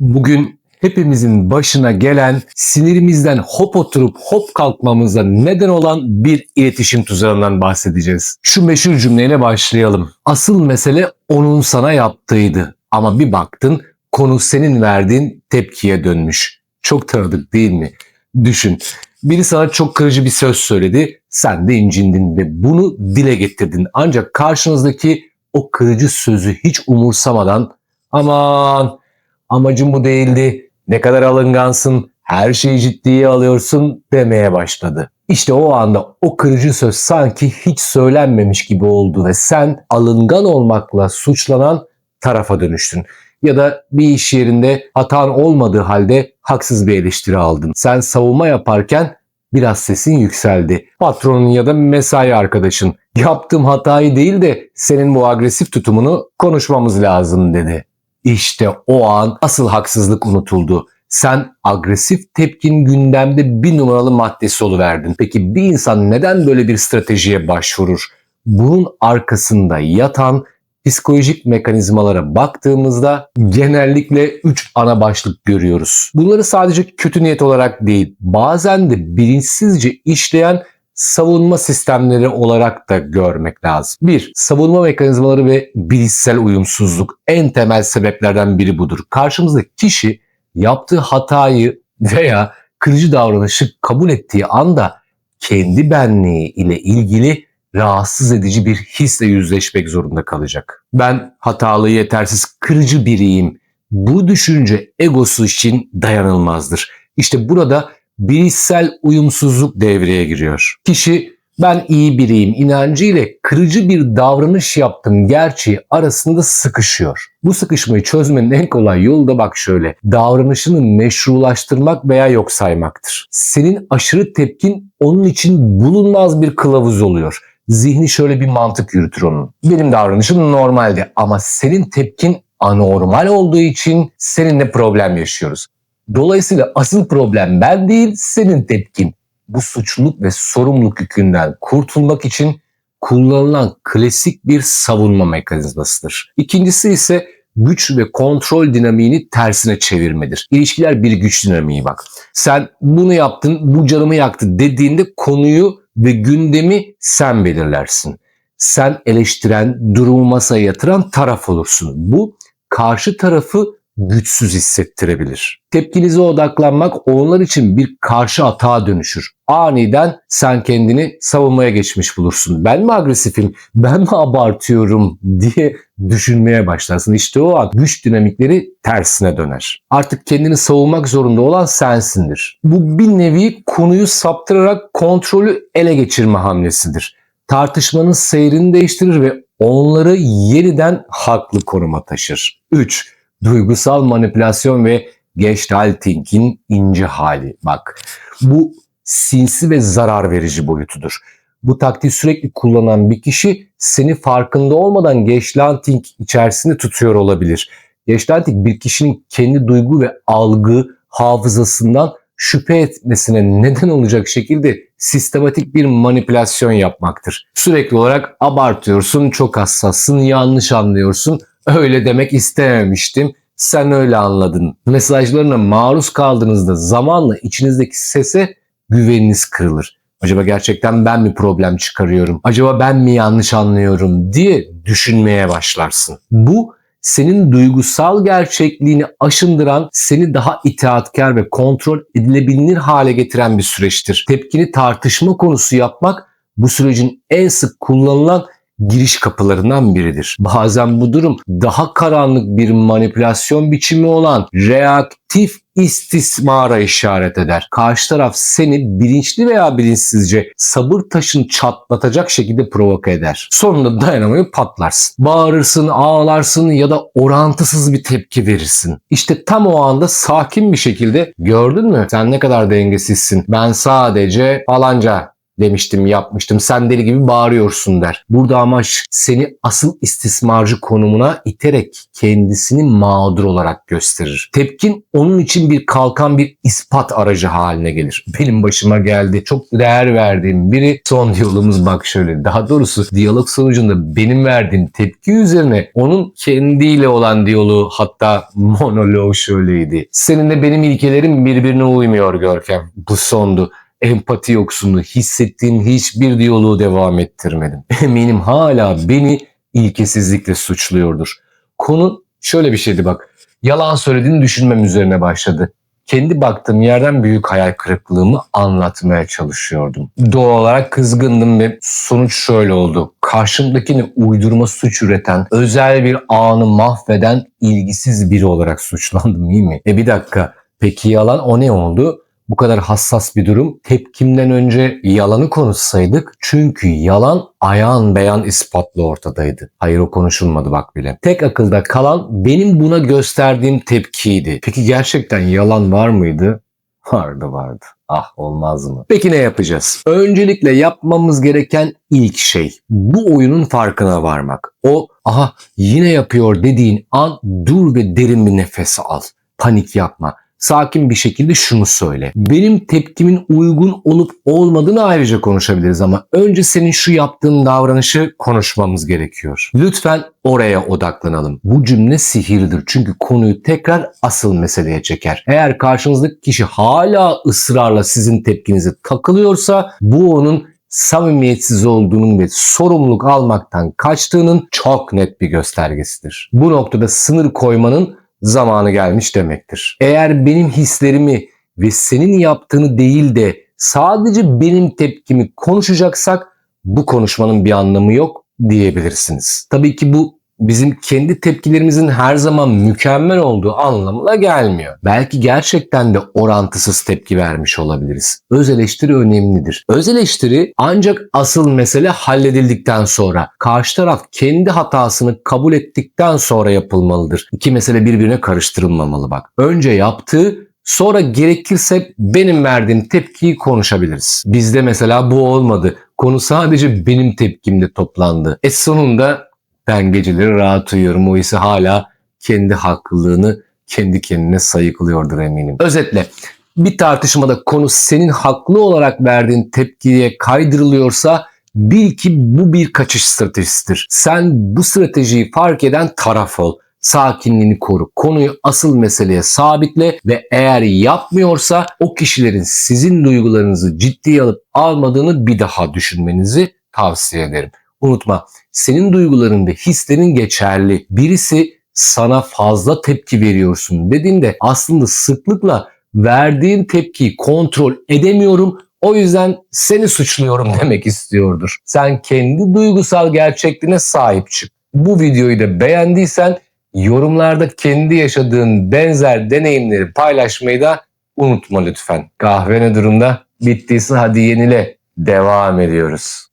Bugün hepimizin başına gelen sinirimizden hop oturup hop kalkmamıza neden olan bir iletişim tuzağından bahsedeceğiz. Şu meşhur cümleyle başlayalım. Asıl mesele onun sana yaptığıydı. Ama bir baktın konu senin verdiğin tepkiye dönmüş. Çok tanıdık değil mi? Düşün. Biri sana çok kırıcı bir söz söyledi. Sen de incindin ve bunu dile getirdin. Ancak karşınızdaki o kırıcı sözü hiç umursamadan aman amacım bu değildi. Ne kadar alıngansın, her şeyi ciddiye alıyorsun demeye başladı. İşte o anda o kırıcı söz sanki hiç söylenmemiş gibi oldu ve sen alıngan olmakla suçlanan tarafa dönüştün. Ya da bir iş yerinde hatan olmadığı halde haksız bir eleştiri aldın. Sen savunma yaparken biraz sesin yükseldi. Patronun ya da mesai arkadaşın yaptığım hatayı değil de senin bu agresif tutumunu konuşmamız lazım dedi. İşte o an asıl haksızlık unutuldu. Sen agresif tepkin gündemde bir numaralı maddesi oluverdin. Peki bir insan neden böyle bir stratejiye başvurur? Bunun arkasında yatan psikolojik mekanizmalara baktığımızda genellikle 3 ana başlık görüyoruz. Bunları sadece kötü niyet olarak değil, bazen de bilinçsizce işleyen savunma sistemleri olarak da görmek lazım. 1. Savunma mekanizmaları ve bilişsel uyumsuzluk en temel sebeplerden biri budur. Karşımızdaki kişi yaptığı hatayı veya kırıcı davranışı kabul ettiği anda kendi benliği ile ilgili rahatsız edici bir hisle yüzleşmek zorunda kalacak. Ben hatalı, yetersiz, kırıcı biriyim. Bu düşünce egosu için dayanılmazdır. İşte burada bilişsel uyumsuzluk devreye giriyor. Kişi ben iyi biriyim inancı ile kırıcı bir davranış yaptım gerçeği arasında sıkışıyor. Bu sıkışmayı çözmenin en kolay yolu da bak şöyle. Davranışını meşrulaştırmak veya yok saymaktır. Senin aşırı tepkin onun için bulunmaz bir kılavuz oluyor. Zihni şöyle bir mantık yürütür onun. Benim davranışım normaldi ama senin tepkin anormal olduğu için seninle problem yaşıyoruz. Dolayısıyla asıl problem ben değil senin tepkin. Bu suçluluk ve sorumluluk yükünden kurtulmak için kullanılan klasik bir savunma mekanizmasıdır. İkincisi ise güç ve kontrol dinamiğini tersine çevirmedir. İlişkiler bir güç dinamiği bak. Sen bunu yaptın, bu canımı yaktı dediğinde konuyu ve gündemi sen belirlersin. Sen eleştiren, durumu masaya yatıran taraf olursun. Bu karşı tarafı güçsüz hissettirebilir. Tepkinize odaklanmak onlar için bir karşı atağa dönüşür. Aniden sen kendini savunmaya geçmiş bulursun. Ben mi agresifim, ben mi abartıyorum diye düşünmeye başlarsın. İşte o an güç dinamikleri tersine döner. Artık kendini savunmak zorunda olan sensindir. Bu bir nevi konuyu saptırarak kontrolü ele geçirme hamlesidir. Tartışmanın seyrini değiştirir ve onları yeniden haklı konuma taşır. 3 duygusal manipülasyon ve gestalting'in ince hali. Bak bu sinsi ve zarar verici boyutudur. Bu taktiği sürekli kullanan bir kişi seni farkında olmadan gestalting içerisinde tutuyor olabilir. Gestalting bir kişinin kendi duygu ve algı hafızasından şüphe etmesine neden olacak şekilde sistematik bir manipülasyon yapmaktır. Sürekli olarak abartıyorsun, çok hassassın, yanlış anlıyorsun, öyle demek istememiştim. Sen öyle anladın. Mesajlarına maruz kaldığınızda zamanla içinizdeki sese güveniniz kırılır. Acaba gerçekten ben mi problem çıkarıyorum? Acaba ben mi yanlış anlıyorum diye düşünmeye başlarsın. Bu senin duygusal gerçekliğini aşındıran, seni daha itaatkar ve kontrol edilebilir hale getiren bir süreçtir. Tepkini tartışma konusu yapmak bu sürecin en sık kullanılan giriş kapılarından biridir. Bazen bu durum daha karanlık bir manipülasyon biçimi olan reaktif istismara işaret eder. Karşı taraf seni bilinçli veya bilinçsizce sabır taşını çatlatacak şekilde provoke eder. Sonunda dayanamayıp patlarsın. Bağırırsın, ağlarsın ya da orantısız bir tepki verirsin. İşte tam o anda sakin bir şekilde gördün mü sen ne kadar dengesizsin. Ben sadece falanca demiştim, yapmıştım. Sen deli gibi bağırıyorsun der. Burada amaç seni asıl istismarcı konumuna iterek kendisini mağdur olarak gösterir. Tepkin onun için bir kalkan bir ispat aracı haline gelir. Benim başıma geldi. Çok değer verdiğim biri son diyalogumuz bak şöyle. Daha doğrusu diyalog sonucunda benim verdiğim tepki üzerine onun kendiyle olan diyaloğu hatta monoloğu şöyleydi. Seninle benim ilkelerim birbirine uymuyor Görkem. Bu sondu empati yoksunluğu hissettiğim hiçbir diyaloğu devam ettirmedim. Eminim hala beni ilkesizlikle suçluyordur. Konu şöyle bir şeydi bak. Yalan söylediğini düşünmem üzerine başladı. Kendi baktığım yerden büyük hayal kırıklığımı anlatmaya çalışıyordum. Doğal olarak kızgındım ve sonuç şöyle oldu. Karşımdakini uydurma suç üreten, özel bir anı mahveden ilgisiz biri olarak suçlandım iyi mi? E bir dakika. Peki yalan o ne oldu? Bu kadar hassas bir durum tepkimden önce yalanı konuşsaydık çünkü yalan ayan beyan ispatlı ortadaydı. Hayır o konuşulmadı bak bile. Tek akılda kalan benim buna gösterdiğim tepkiydi. Peki gerçekten yalan var mıydı? Vardı vardı. Ah olmaz mı? Peki ne yapacağız? Öncelikle yapmamız gereken ilk şey bu oyunun farkına varmak. O aha yine yapıyor dediğin an dur ve derin bir nefes al. Panik yapma sakin bir şekilde şunu söyle. Benim tepkimin uygun olup olmadığını ayrıca konuşabiliriz ama önce senin şu yaptığın davranışı konuşmamız gerekiyor. Lütfen oraya odaklanalım. Bu cümle sihirdir çünkü konuyu tekrar asıl meseleye çeker. Eğer karşınızdaki kişi hala ısrarla sizin tepkinize takılıyorsa bu onun samimiyetsiz olduğunun ve sorumluluk almaktan kaçtığının çok net bir göstergesidir. Bu noktada sınır koymanın zamanı gelmiş demektir. Eğer benim hislerimi ve senin yaptığını değil de sadece benim tepkimi konuşacaksak bu konuşmanın bir anlamı yok diyebilirsiniz. Tabii ki bu bizim kendi tepkilerimizin her zaman mükemmel olduğu anlamına gelmiyor. Belki gerçekten de orantısız tepki vermiş olabiliriz. Öz eleştiri önemlidir. Öz eleştiri ancak asıl mesele halledildikten sonra, karşı taraf kendi hatasını kabul ettikten sonra yapılmalıdır. İki mesele birbirine karıştırılmamalı bak. Önce yaptığı Sonra gerekirse benim verdiğim tepkiyi konuşabiliriz. Bizde mesela bu olmadı. Konu sadece benim tepkimde toplandı. E sonunda ben geceleri rahat uyuyorum. O ise hala kendi haklılığını kendi kendine sayıklıyordur eminim. Özetle bir tartışmada konu senin haklı olarak verdiğin tepkiye kaydırılıyorsa bil ki bu bir kaçış stratejisidir. Sen bu stratejiyi fark eden taraf ol. Sakinliğini koru. Konuyu asıl meseleye sabitle ve eğer yapmıyorsa o kişilerin sizin duygularınızı ciddiye alıp almadığını bir daha düşünmenizi tavsiye ederim. Unutma senin duyguların ve hislerin geçerli. Birisi sana fazla tepki veriyorsun dediğinde aslında sıklıkla verdiğin tepkiyi kontrol edemiyorum o yüzden seni suçluyorum demek istiyordur. Sen kendi duygusal gerçekliğine sahip çık. Bu videoyu da beğendiysen yorumlarda kendi yaşadığın benzer deneyimleri paylaşmayı da unutma lütfen. Kahve ne durumda? Bittiyse hadi yenile. Devam ediyoruz.